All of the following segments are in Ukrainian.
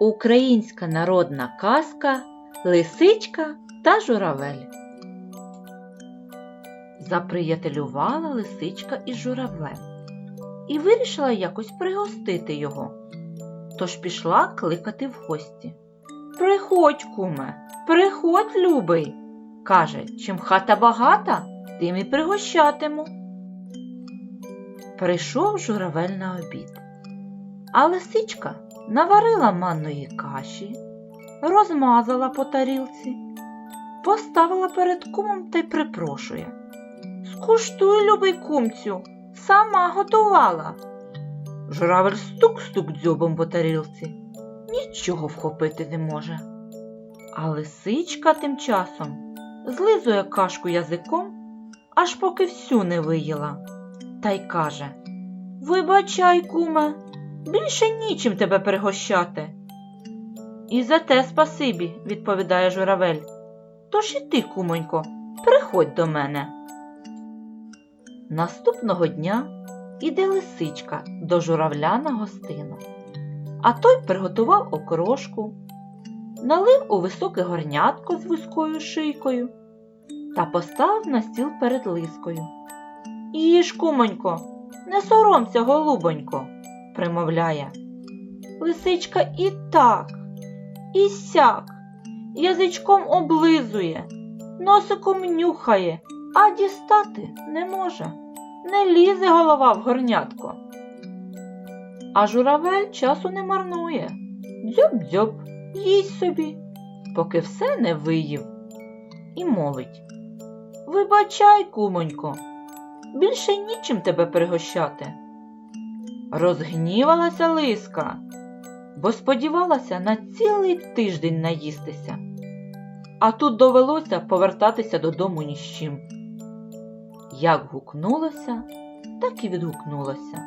Українська народна казка Лисичка та журавель. Заприятелювала лисичка із журавлем і вирішила якось пригостити його. Тож пішла кликати в гості. Приходь, куме, приходь, любий. каже, чим хата багата, тим і пригощатиму. Прийшов журавель на обід. А лисичка наварила манної каші, розмазала по тарілці, поставила перед кумом та й припрошує. Скуштуй, любий кумцю, сама готувала. Журавель стук-стук дзьобом по тарілці, нічого вхопити не може. А лисичка тим часом злизує кашку язиком, аж поки всю не виїла, та й каже Вибачай, куме, більше нічим тебе пригощати. І за те спасибі, відповідає журавель. Тож і ти, кумонько, приходь до мене. Наступного дня іде лисичка до журавля на гостину, а той приготував окрошку, налив у високе горнятко з вузькою шийкою та поставив на стіл перед лискою. Їж, кумонько, не соромся, голубонько, примовляє. Лисичка і так, і сяк, язичком облизує, носиком нюхає, а дістати не може. Не лізе голова в горнятко. А журавель часу не марнує. Дзьоб-дзьоб, їсть собі, поки все не виїв. І мовить Вибачай, кумонько, більше нічим тебе пригощати. Розгнівалася лиска, бо сподівалася на цілий тиждень наїстися. А тут довелося повертатися додому ні з чим. Як гукнулося, так і відгукнулося.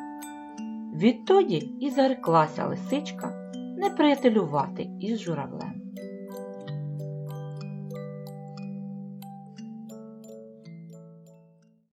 Відтоді і зареклася лисичка не приятелювати із журавлем.